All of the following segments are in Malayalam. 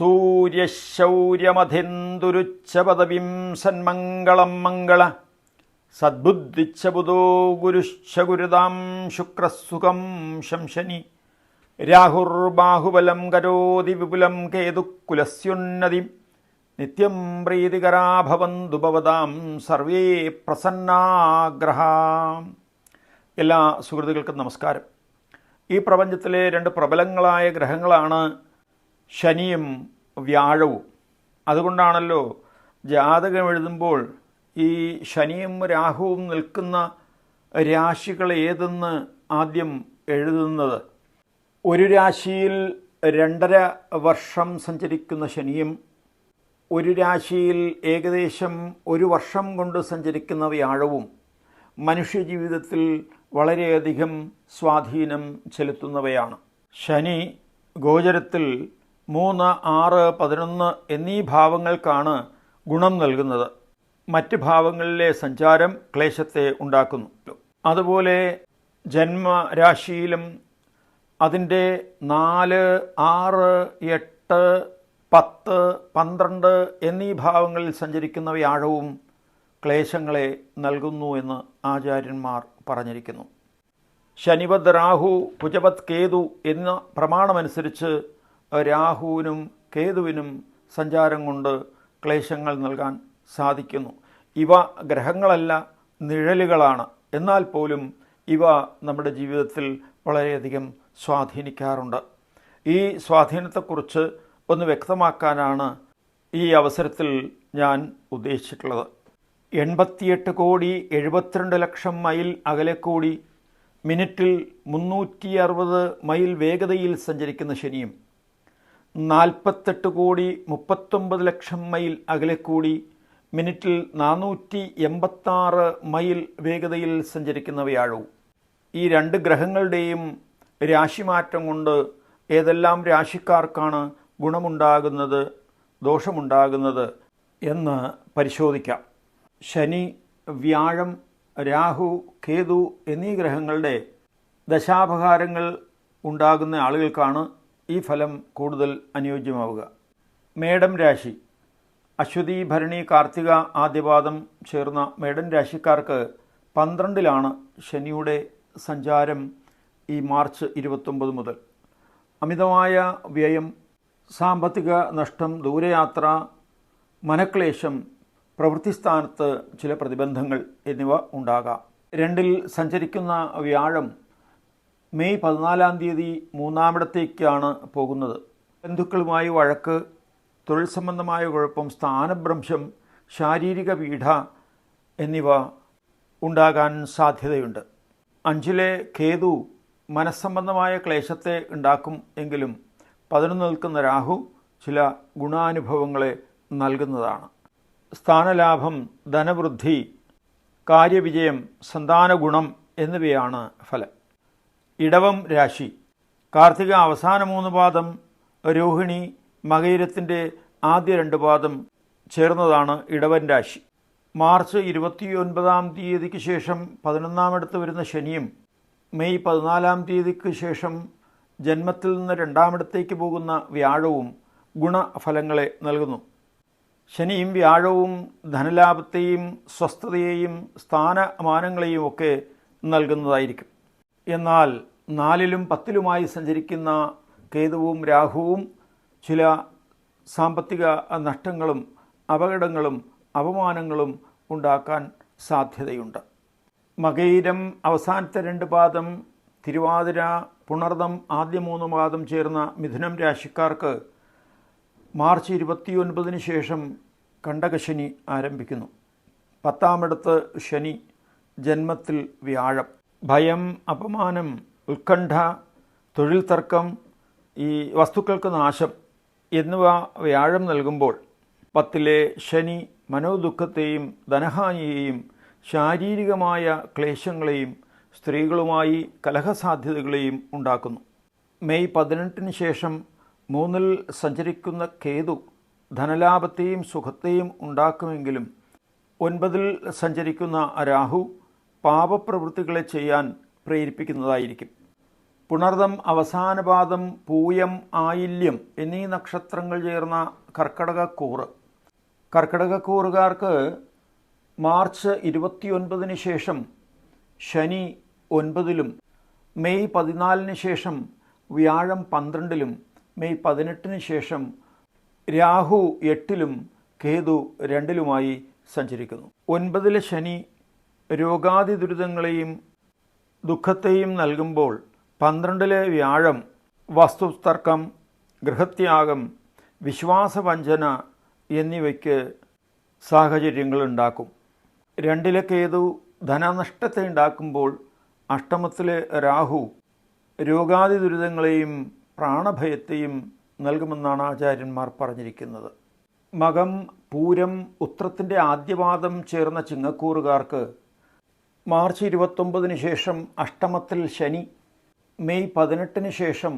സൂര്യശൗര്യമധിന്തുരുച്ച സന്മംഗളം മംഗള. സദ്ബുദ്ധിച്ച ബുധോ ഗുരുശ്ച ഗുരുതാം ശുക്രസുഖം ശംശനി. രാഹുർബാഹുബലം കരോതി വിപുലം കേതുക്കുലസ്യുന്നതി. നിത്യം പ്രീതികരാഭവന്തു ഭവതാം സർവേ പ്രസന്നാഗ്രഹ. എല്ലാ സുഹൃത്തുക്കൾക്കും നമസ്കാരം. ഈ പ്രപഞ്ചത്തിലെ രണ്ട് പ്രബലങ്ങളായ ഗ്രഹങ്ങളാണ് ശനിയും വ്യാഴവും. അതുകൊണ്ടാണല്ലോ ജാതകം എഴുതുമ്പോൾ ഈ ശനിയും രാഹുവും നിൽക്കുന്ന രാശികൾ ഏതെന്ന് ആദ്യം എഴുതുന്നത്. ഒരു രാശിയിൽ രണ്ടര വർഷം സഞ്ചരിക്കുന്ന ശനിയും ഒരു രാശിയിൽ ഏകദേശം ഒരു വർഷം കൊണ്ട് സഞ്ചരിക്കുന്ന വ്യാഴവും മനുഷ്യജീവിതത്തിൽ വളരെയധികം സ്വാധീനം ചെലുത്തുന്നവയാണ്. ശനി ഗോചരത്തിൽ മൂന്ന് ആറ് പതിനൊന്ന് എന്നീ ഭാവങ്ങൾക്കാണ് ഗുണം നൽകുന്നത്. മറ്റ് ഭാവങ്ങളിലെ സഞ്ചാരം ക്ലേശത്തെ ഉണ്ടാക്കുന്നു. അതുപോലെ ജന്മരാശിയിലും അതിന്റെ നാല് ആറ് എട്ട് പത്ത് പന്ത്രണ്ട് എന്നീ ഭാവങ്ങളിൽ സഞ്ചരിക്കുന്ന വ്യാഴവും ക്ലേശങ്ങളെ നൽകുന്നു എന്ന് ആചാര്യന്മാർ പറഞ്ഞിരിക്കുന്നു. ശനിവത് രാഹു കുജവത് കേതു എന്ന പ്രമാണമനുസരിച്ച് രാഹുവിനും കേതുവിനും സഞ്ചാരം കൊണ്ട് ക്ലേശങ്ങൾ നൽകാൻ സാധിക്കുന്നു. ഇവ ഗ്രഹങ്ങളല്ല നിഴലുകളാണ്. എന്നാൽ പോലും ഇവ നമ്മുടെ ജീവിതത്തിൽ വളരെയധികം സ്വാധീനിക്കാറുണ്ട്. ഈ സ്വാധീനത്തെക്കുറിച്ച് ഒന്ന് വ്യക്തമാക്കാനാണ് ഈ അവസരത്തിൽ ഞാൻ ഉദ്ദേശിച്ചിട്ടുള്ളത്. എൺപത്തിയെട്ട് കോടി എഴുപത്തിരണ്ട് ലക്ഷം മൈൽ അകലെ കൂടി മിനിറ്റിൽ മുന്നൂറ്റി അറുപത് മൈൽ വേഗതയിൽ സഞ്ചരിക്കുന്ന ശനിയും നാൽപ്പത്തെട്ട് കോടി മുപ്പത്തൊമ്പത് ലക്ഷം മൈൽ അകലെ കൂടി മിനിറ്റിൽ നാനൂറ്റി എൺപത്താറ് മൈൽ വേഗതയിൽ സഞ്ചരിക്കുന്ന വ്യാഴവും ഈ രണ്ട് ഗ്രഹങ്ങളുടെയും രാശിമാറ്റം കൊണ്ട് ഏതെല്ലാം രാശിക്കാർക്കാണ് ഗുണമുണ്ടാകുന്നത് ദോഷമുണ്ടാകുന്നത് എന്ന് പരിശോധിക്കാം. ശനി വ്യാഴം രാഹു കേതു എന്നീ ഗ്രഹങ്ങളുടെ ദശാപഹാരങ്ങൾ ഉണ്ടാകുന്ന ആളുകൾക്കാണ് ഈ ഫലം കൂടുതൽ അനുയോജ്യമാവുക. മേടം രാശി. അശ്വതി ഭരണി കാർത്തിക ആദ്യപാദം ചേർന്ന മേടൻ രാശിക്കാർക്ക് പന്ത്രണ്ടിലാണ് ശനിയുടെ സഞ്ചാരം ഈ മാർച്ച് ഇരുപത്തൊമ്പത് മുതൽ. അമിതമായ വ്യയം സാമ്പത്തിക നഷ്ടം ദൂരയാത്ര മനക്ലേശം പ്രവൃത്തിസ്ഥാനത്ത് ചില പ്രതിബന്ധങ്ങൾ എന്നിവ ഉണ്ടാകാം. രണ്ടിൽ സഞ്ചരിക്കുന്ന വ്യാഴം മെയ് പതിനാലാം തീയതി മൂന്നാമിടത്തേക്കാണ് പോകുന്നത്. ബന്ധുക്കളുമായി വഴക്ക് തൊഴിൽ സംബന്ധമായ കുഴപ്പം സ്ഥാനഭ്രംശം ശാരീരിക പീഠ എന്നിവ ഉണ്ടാകാൻ സാധ്യതയുണ്ട്. അഞ്ചിലെ കേതു മനസ്സംബന്ധമായ ക്ലേശത്തെ ഉണ്ടാക്കും എങ്കിലും പതിനൊന്ന് നിൽക്കുന്ന രാഹു ചില ഗുണാനുഭവങ്ങളെ നൽകുന്നതാണ്. സ്ഥാനലാഭം ധനവൃദ്ധി കാര്യവിജയം സന്താന ഗുണം എന്നിവയാണ് ഫലം. ഇടവം രാശി. കാർത്തിക അവസാന മൂന്ന് പാദം രോഹിണി മകയിരത്തിന്റെ ആദ്യ രണ്ട് പാദം ചേർന്നതാണ് ഇടവൻ രാശി. മാർച്ച് ഇരുപത്തിയൊൻപതാം തീയതിക്ക് ശേഷം പതിനൊന്നാമിടത്ത് വരുന്ന ശനിയും മെയ് പതിനാലാം തീയതിക്ക് ശേഷം ജന്മത്തിൽ നിന്ന് രണ്ടാമിടത്തേക്ക് പോകുന്ന വ്യാഴവും ഗുണഫലങ്ങളെ നൽകുന്നു. ശനിയും വ്യാഴവും ധനലാഭത്തെയും സ്വസ്ഥതയെയും സ്ഥാനമാനങ്ങളെയും ഒക്കെ നൽകുന്നതായിരിക്കും. എന്നാൽ നാലിലും പത്തിലുമായി സഞ്ചരിക്കുന്ന കേതുവും രാഹുവും ചില സാമ്പത്തിക നഷ്ടങ്ങളും അപകടങ്ങളും അപമാനങ്ങളും ഉണ്ടാക്കാൻ സാധ്യതയുണ്ട്. മകയിരം അവസാനത്തെ രണ്ട് പാദം തിരുവാതിര പുണർദം ആദ്യ മൂന്ന് പാദം ചേർന്ന മിഥുനം രാശിക്കാർക്ക് മാർച്ച് ഇരുപത്തിയൊൻപതിന് ശേഷം കണ്ടകശനി ആരംഭിക്കുന്നു. പത്താമിടത്ത് ശനി ജന്മത്തിൽ വ്യാഴം. ഭയം അപമാനം ഉത്കണ്ഠ തൊഴിൽ തർക്കം ഈ വസ്തുക്കൾക്ക് നാശം എന്നിവ വ്യാഴം നൽകുമ്പോൾ പത്തിലെ ശനി മനോദുഃഖത്തെയും ധനഹാനിയെയും ശാരീരികമായ ക്ലേശങ്ങളെയും സ്ത്രീകളുമായി കലഹസാധ്യതകളെയും ഉണ്ടാക്കുന്നു. മെയ് പതിനെട്ടിന് ശേഷം മൂന്നിൽ സഞ്ചരിക്കുന്ന കേതു ധനലാഭത്തെയും സുഖത്തെയും ഉണ്ടാക്കുമെങ്കിലും ഒൻപതിൽ സഞ്ചരിക്കുന്ന രാഹു പാപപ്രവൃത്തികളെ ചെയ്യാൻ പ്രേരിപ്പിക്കുന്നതായിരിക്കും. പുണർദം അവസാനപാദം പൂയം ആയില്യം എന്നീ നക്ഷത്രങ്ങൾ ചേർന്ന കർക്കടകക്കൂറ്. കർക്കടകക്കൂറുകാർക്ക് മാർച്ച് ഇരുപത്തിയൊൻപതിന് ശേഷം ശനി ഒൻപതിലും മെയ് പതിനാലിന് ശേഷം വ്യാഴം പന്ത്രണ്ടിലും മെയ് പതിനെട്ടിന് ശേഷം രാഹു എട്ടിലും കേതു രണ്ടിലുമായി സഞ്ചരിക്കുന്നു. ഒൻപതിലെ ശനി രോഗാതി ദുരിതങ്ങളെയും ദുഃഖത്തെയും നൽകുമ്പോൾ പന്ത്രണ്ടിലെ വ്യാഴം വസ്തുതർക്കം ഗൃഹത്യാഗം വിശ്വാസവഞ്ചന എന്നിവയ്ക്ക് സാഹചര്യങ്ങൾ ഉണ്ടാക്കും രണ്ടിലെ കേതു ധനനഷ്ടത്തെ ഉണ്ടാക്കുമ്പോൾ അഷ്ടമത്തിലെ രാഹു രോഗാതി ദുരിതങ്ങളെയും പ്രാണഭയത്തെയും നൽകുമെന്നാണ് ആചാര്യന്മാർ പറഞ്ഞിരിക്കുന്നത്. മകം പൂരം ഉത്രത്തിന്റെ ആദ്യപാദം ചേർന്ന ചിങ്ങക്കൂറുകാർക്ക് മാർച്ച് ഇരുപത്തൊമ്പതിന് ശേഷം അഷ്ടമത്തിൽ ശനി മെയ് പതിനെട്ടിന് ശേഷം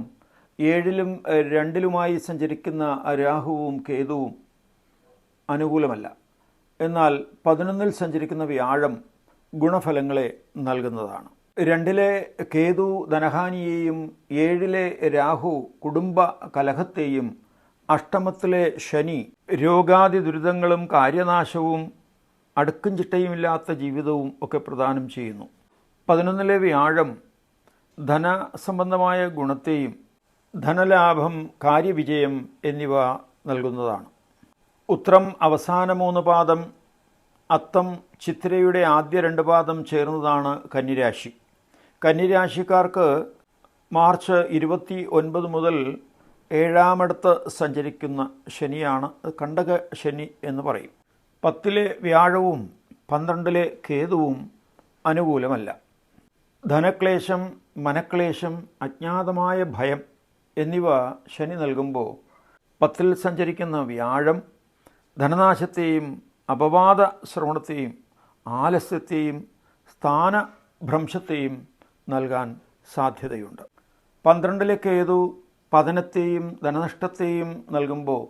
ഏഴിലും രണ്ടിലുമായി സഞ്ചരിക്കുന്ന രാഹുവും കേതുവും അനുകൂലമല്ല. എന്നാൽ പതിനൊന്നിൽ സഞ്ചരിക്കുന്ന വ്യാഴം ഗുണഫലങ്ങളെ നൽകുന്നതാണ്. രണ്ടിലെ കേതു ധനഹാനിയെയും ഏഴിലെ രാഹു കുടുംബ കലഹത്തെയും അഷ്ടമത്തിലെ ശനി രോഗാതി ദുരിതങ്ങളും കാര്യനാശവും അടുക്കും ചിട്ടയുമില്ലാത്ത ജീവിതവും ഒക്കെ പ്രദാനം ചെയ്യുന്നു. പതിനൊന്നിലെ വ്യാഴം ധനസംബന്ധമായ ഗുണത്തെയും ധനലാഭം കാര്യവിജയം എന്നിവ നൽകുന്നതാണ്. ഉത്രം അവസാന മൂന്ന് പാദം അത്തം ചിത്രയുടെ ആദ്യ രണ്ട് പാദം ചേർന്നതാണ് കന്നിരാശി. കന്നിരാശിക്കാർക്ക് മാർച്ച് ഇരുപത്തി ഒൻപത് മുതൽ ഏഴാമിടത്ത് സഞ്ചരിക്കുന്ന ശനിയാണ് കണ്ടക ശനി എന്ന് പറയും. പത്തിലെ വ്യാഴവും പന്ത്രണ്ടിലെ കേതുവും അനുകൂലമല്ല. ധനക്ലേശം മനക്ലേശം അജ്ഞാതമായ ഭയം എന്നിവ ശനി നൽകുമ്പോൾ പത്തിൽ സഞ്ചരിക്കുന്ന വ്യാഴം ധനനാശത്തെയും അപവാദ ശ്രവണത്തെയും ആലസ്യത്തെയും സ്ഥാനഭ്രംശത്തെയും നൽകാൻ സാധ്യതയുണ്ട്. പന്ത്രണ്ടിലെ കേതു പതനത്തെയും ധനനഷ്ടത്തെയും നൽകുമ്പോൾ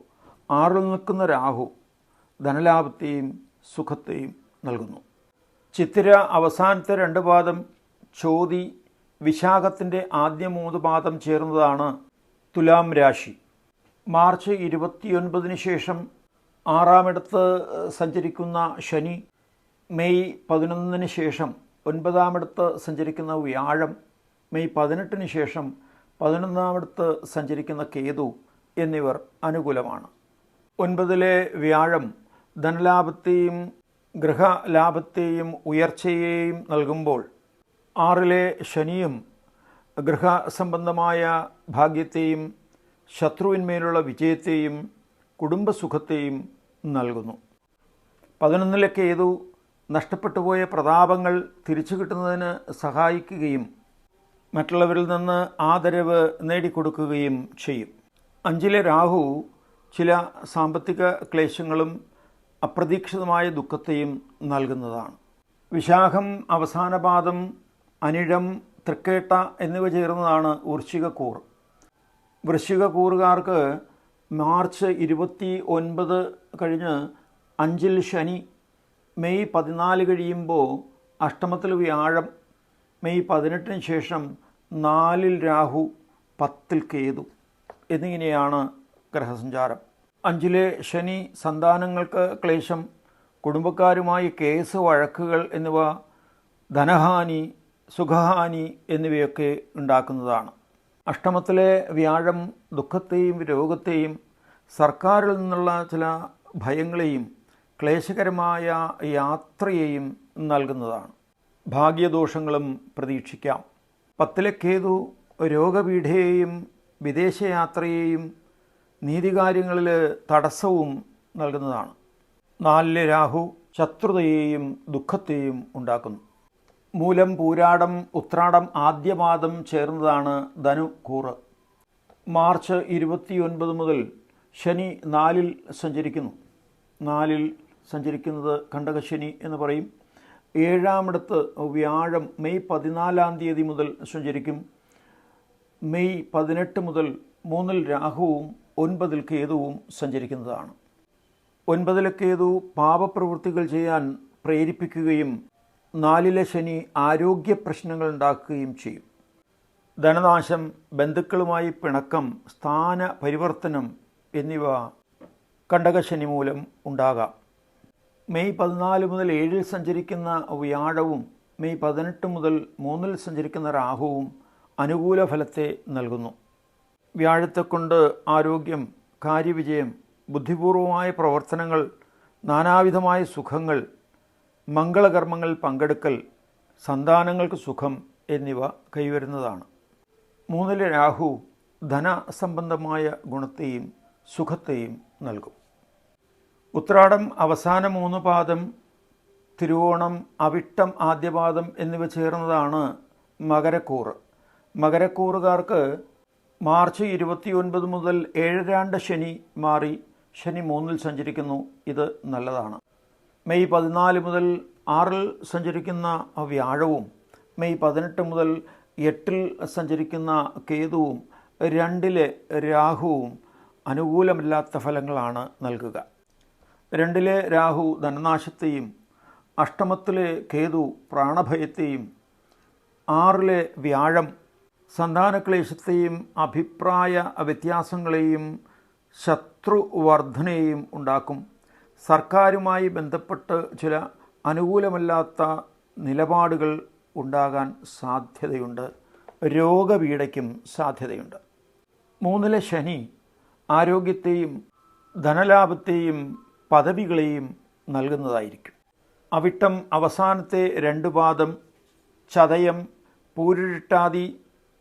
ആറിൽ നിൽക്കുന്ന രാഹു ധനലാഭത്തെയും സുഖത്തെയും നൽകുന്നു. ചിത്തിര അവസാനത്തെ രണ്ട് പാദം ചോതി വിശാഖത്തിന്റെ ആദ്യ മൂന്ന് പാദം ചേർന്നതാണ് തുലാം രാശി. മാർച്ച് ഇരുപത്തിയൊൻപതിന് ശേഷം ആറാമിടത്ത് സഞ്ചരിക്കുന്ന ശനി മെയ് പതിനൊന്നിന് ശേഷം ഒൻപതാമിടത്ത് സഞ്ചരിക്കുന്ന വ്യാഴം മെയ് പതിനെട്ടിന് ശേഷം പതിനൊന്നാമിടത്ത് സഞ്ചരിക്കുന്ന കേതു എന്നിവർ അനുകൂലമാണ്. ഒൻപതിലെ വ്യാഴം ധനലാഭത്തെയും ഗൃഹലാഭത്തെയും ഉയർച്ചയെയും നൽകുമ്പോൾ ആറിലെ ശനിയും ഗൃഹസംബന്ധമായ ഭാഗ്യത്തെയും ശത്രുവിന്മേലുള്ള വിജയത്തെയും കുടുംബസുഖത്തെയും നൽകുന്നു. പതിനൊന്നിലെ കേതു നഷ്ടപ്പെട്ടുപോയ പ്രതാപങ്ങൾ തിരിച്ചു കിട്ടുന്നതിന് സഹായിക്കുകയും മറ്റുള്ളവരിൽ നിന്ന് ആദരവ് നേടിക്കൊടുക്കുകയും ചെയ്യും. അഞ്ചിലെ രാഹു ചില സാമ്പത്തിക ക്ലേശങ്ങളും അപ്രതീക്ഷിതമായ ദുഃഖത്തെയും നൽകുന്നതാണ്. വിശാഖം അവസാനപാദം അനിഴം തൃക്കേട്ട എന്നിവ ചേർന്നതാണ് വൃശ്ചികക്കൂർ. വൃശ്ചികക്കൂറുകാർക്ക് മാർച്ച് ഇരുപത്തി ഒൻപത് കഴിഞ്ഞ് അഞ്ചിൽ ശനി മെയ് പതിനാല് കഴിയുമ്പോൾ അഷ്ടമത്തിൽ വ്യാഴം മെയ് പതിനെട്ടിന് ശേഷം നാലിൽ രാഹു പത്തിൽ കേതു എന്നിങ്ങനെയാണ് ഗ്രഹസഞ്ചാരം. അഞ്ചിലെ ശനി സന്താനങ്ങൾക്ക് ക്ലേശം കുടുംബക്കാരുമായി കേസ് വഴക്കുകൾ എന്നിവ ധനഹാനി സുഖഹാനി എന്നിവയൊക്കെ ഉണ്ടാക്കുന്നതാണ്. അഷ്ടമത്തിലെ വ്യാഴം ദുഃഖത്തെയും രോഗത്തെയും സർക്കാരിൽ നിന്നുള്ള ചില ഭയങ്ങളെയും ക്ലേശകരമായ യാത്രയെയും നൽകുന്നതാണ്. ഭാഗ്യദോഷങ്ങളും പ്രതീക്ഷിക്കാം. പത്തിലെ കേതു രോഗപീഠയെയും വിദേശയാത്രയെയും നീതികാര്യങ്ങളിൽ തടസ്സവും നൽകുന്നതാണ്. നാലിലെ രാഹു ശത്രുതയെയും ദുഃഖത്തെയും ഉണ്ടാക്കുന്നു. മൂലം പൂരാടം ഉത്രാടം ആദ്യപാദം ചേർന്നതാണ് ധനു കൂറ്. മാർച്ച് ഇരുപത്തിയൊൻപത് മുതൽ ശനി നാലിൽ സഞ്ചരിക്കുന്നു. നാലിൽ സഞ്ചരിക്കുന്നത് കണ്ടകശനി എന്ന് പറയും. ഏഴാമിടത്ത് വ്യാഴം മെയ് പതിനാലാം തീയതി മുതൽ സഞ്ചരിക്കും. മെയ് പതിനെട്ട് മുതൽ മൂന്നിൽ രാഹുവും ഒൻപതിൽ കേതുവും സഞ്ചരിക്കുന്നതാണ്. ഒൻപതിലെ കേതു പാപപ്രവൃത്തികൾ ചെയ്യാൻ പ്രേരിപ്പിക്കുകയും നാലിലെ ശനി ആരോഗ്യ പ്രശ്നങ്ങൾ ഉണ്ടാക്കുകയും ചെയ്യും. ധനനാശം ബന്ധുക്കളുമായി പിണക്കം സ്ഥാന പരിവർത്തനം എന്നിവ കണ്ടകശനി മൂലം ഉണ്ടാകാം. മെയ് പതിനാല് മുതൽ ഏഴിൽ സഞ്ചരിക്കുന്ന വ്യാഴവും മെയ് പതിനെട്ട് മുതൽ മൂന്നിൽ സഞ്ചരിക്കുന്ന രാഹുവും അനുകൂല ഫലത്തെ നൽകുന്നു. വ്യാഴത്തെക്കൊണ്ട് ആരോഗ്യം കാര്യവിജയം ബുദ്ധിപൂർവമായ പ്രവർത്തനങ്ങൾ നാനാവിധമായ സുഖങ്ങൾ മംഗളകർമ്മങ്ങൾ പങ്കെടുക്കൽ സന്താനങ്ങൾക്ക് സുഖം എന്നിവ കൈവരുന്നതാണ്. മൂന്നിലെ രാഹു ധനസംബന്ധമായ ഗുണത്തെയും സുഖത്തെയും നൽകും. ഉത്രാടം അവസാന മൂന്ന് പാദം തിരുവോണം അവിട്ടം ആദ്യപാദം എന്നിവ ചേർന്നതാണ് മകരക്കൂറ്. മകരക്കൂറുകാർക്ക് മാർച്ച് ഇരുപത്തിയൊൻപത് മുതൽ ഏഴരാണ്ട് ശനി മാറി ശനി മൂന്നിൽ സഞ്ചരിക്കുന്നു. ഇത് നല്ലതാണ്. മെയ് പതിനാല് മുതൽ ആറിൽ സഞ്ചരിക്കുന്ന വ്യാഴവും മെയ് പതിനെട്ട് മുതൽ എട്ടിൽ സഞ്ചരിക്കുന്ന കേതുവും രണ്ടിലെ രാഹുവും അനുകൂലമില്ലാത്ത ഫലങ്ങളാണ് നൽകുക. രണ്ടിലെ രാഹു ധനനാശത്തെയും അഷ്ടമത്തിലെ കേതു പ്രാണഭയത്തെയും ആറിലെ വ്യാഴം സന്താനക്ലേശത്തെയും അഭിപ്രായ വ്യത്യാസങ്ങളെയും ശത്രുവർദ്ധനയെയും ഉണ്ടാക്കും. സർക്കാരുമായി ബന്ധപ്പെട്ട് ചില അനുകൂലമല്ലാത്ത നിലപാടുകൾ ഉണ്ടാകാൻ സാധ്യതയുണ്ട്. രോഗപീഠയ്ക്കും സാധ്യതയുണ്ട്. മൂന്നിലെ ശനി ആരോഗ്യത്തെയും ധനലാഭത്തെയും പദവികളെയും നൽകുന്നതായിരിക്കും. അവിട്ടം അവസാനത്തെ രണ്ട് പാദം ചതയം പൂരിട്ടാതി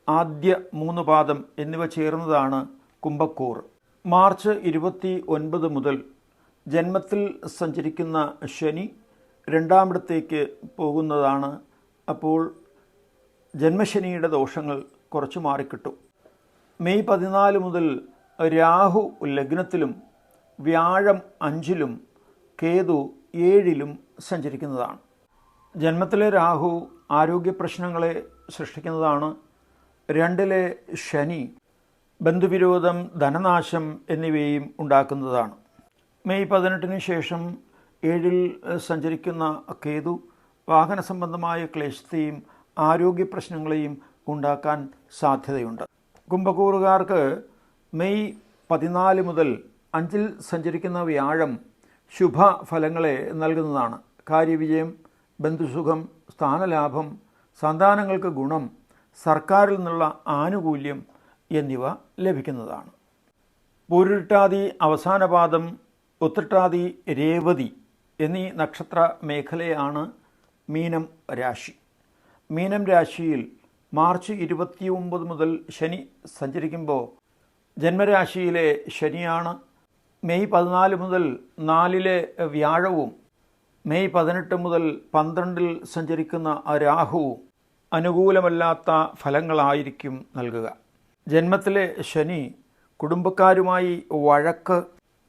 ആദ്യ മൂന്ന് പാദം എന്നിവ ചേർന്നതാണ് കുംഭക്കൂർ. മാർച്ച് ഇരുപത്തി ഒൻപത് മുതൽ ജന്മത്തിൽ സഞ്ചരിക്കുന്ന ശനി രണ്ടാമിടത്തേക്ക് പോകുന്നതാണ്. അപ്പോൾ ജന്മശനിയുടെ ദോഷങ്ങൾ കുറച്ച് മാറിക്കിട്ടും. മെയ് പതിനാല് മുതൽ രാഹു ലഗ്നത്തിലും വ്യാഴം അഞ്ചിലും കേതു ഏഴിലും സഞ്ചരിക്കുന്നതാണ്. ജന്മത്തിലെ രാഹു ആരോഗ്യ പ്രശ്നങ്ങളെ സൃഷ്ടിക്കുന്നതാണ്. രണ്ടിലെ ശനി ബന്ധുവിരോധം ധനനാശം എന്നിവയും ഉണ്ടാക്കുന്നതാണ്. മെയ് പതിനെട്ടിന് ശേഷം ഏഴിൽ സഞ്ചരിക്കുന്ന കേതു വാഹന സംബന്ധമായ ക്ലേശത്തെയും ആരോഗ്യ പ്രശ്നങ്ങളെയും ഉണ്ടാക്കാൻ സാധ്യതയുണ്ട്. കുംഭക്കൂറുകാർക്ക് മെയ് പതിനാല് മുതൽ അഞ്ചിൽ സഞ്ചരിക്കുന്ന വ്യാഴം ശുഭ ഫലങ്ങളെ നൽകുന്നതാണ്. കാര്യവിജയം ബന്ധുസുഖം സ്ഥാനലാഭം സന്താനങ്ങൾക്ക് ഗുണം സർക്കാരിൽ നിന്നുള്ള ആനുകൂല്യം എന്നിവ ലഭിക്കുന്നതാണ്. പൂരിട്ടാതി അവസാന പാദം ഉത്രട്ടാതി രേവതി എന്നീ നക്ഷത്ര മേഖലയാണ് മീനം രാശി. മീനം രാശിയിൽ മാർച്ച് ഇരുപത്തി ഒമ്പത് മുതൽ ശനി സഞ്ചരിക്കുമ്പോൾ ജന്മരാശിയിലെ ശനിയാണ്. മെയ് പതിനാല് മുതൽ നാലിലെ വ്യാഴവും മെയ് പതിനെട്ട് മുതൽ പന്ത്രണ്ടിൽ സഞ്ചരിക്കുന്ന രാഹുവും അനുകൂലമല്ലാത്ത ഫലങ്ങളായിരിക്കും നൽകുക. ജന്മത്തിലെ ശനി കുടുംബക്കാരുമായി വഴക്ക്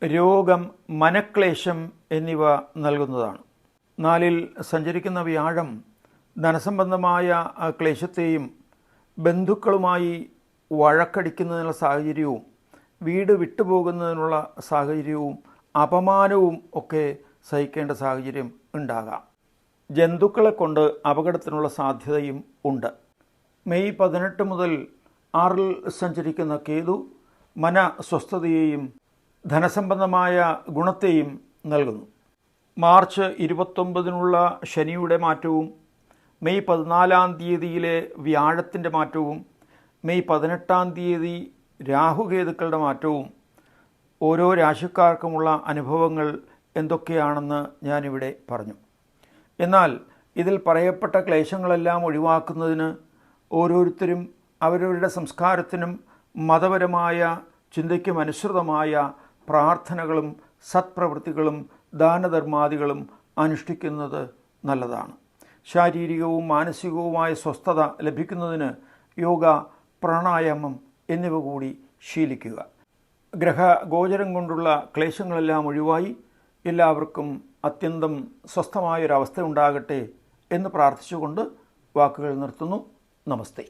രോഗം മനക്ലേശം എന്നിവ നൽകുന്നതാണ്. നാലിൽ സഞ്ചരിക്കുന്ന വ്യാഴം ധനസംബന്ധമായ ക്ലേശത്തെയും ബന്ധുക്കളുമായി വഴക്കടിക്കുന്നതിനുള്ള സാഹചര്യവും വീട് വിട്ടുപോകുന്നതിനുള്ള സാഹചര്യവും അപമാനവും ഒക്കെ സഹിക്കേണ്ട സാഹചര്യം ഉണ്ടാകാം. ജന്തുക്കളെ കൊണ്ട് അപകടത്തിനുള്ള സാധ്യതയും ഉണ്ട്. മെയ് പതിനെട്ട് മുതൽ ആറിൽ സഞ്ചരിക്കുന്ന കേതു മന സ്വസ്ഥതയെയും ധനസംബന്ധമായ ഗുണത്തെയും നൽകുന്നു. മാർച്ച് ഇരുപത്തൊമ്പതിനുള്ള ശനിയുടെ മാറ്റവും മെയ് പതിനാലാം തീയതിയിലെ വ്യാഴത്തിന്റെ മാറ്റവും മെയ് പതിനെട്ടാം തീയതി രാഹുകേതുക്കളുടെ മാറ്റവും ഓരോ രാശിക്കാർക്കുമുള്ള അനുഭവങ്ങൾ എന്തൊക്കെയാണെന്ന് ഞാനിവിടെ പറഞ്ഞു. എന്നാൽ ഇതിൽ പറയപ്പെട്ട ക്ലേശങ്ങളെല്ലാം ഒഴിവാക്കുന്നതിന് ഓരോരുത്തരും അവരവരുടെ സംസ്കാരത്തിനും മതപരമായ ചിന്തയ്ക്കും അനുസൃതമായ പ്രാർത്ഥനകളും സത്പ്രവൃത്തികളും ദാനധർമാദികളും അനുഷ്ഠിക്കുന്നത് നല്ലതാണ്. ശാരീരികവും മാനസികവുമായ സ്വസ്ഥത ലഭിക്കുന്നതിന് യോഗ പ്രാണായാമം എന്നിവ കൂടി ശീലിക്കുക. ഗ്രഹ ഗോചരം കൊണ്ടുള്ള ക്ലേശങ്ങളെല്ലാം ഒഴിവായി എല്ലാവർക്കും അത്യന്തം സ്വസ്ഥമായൊരവസ്ഥ ഉണ്ടാകട്ടെ എന്ന് പ്രാർത്ഥിച്ചുകൊണ്ട് വാക്കുകൾ നിർത്തുന്നു. നമസ്തേ.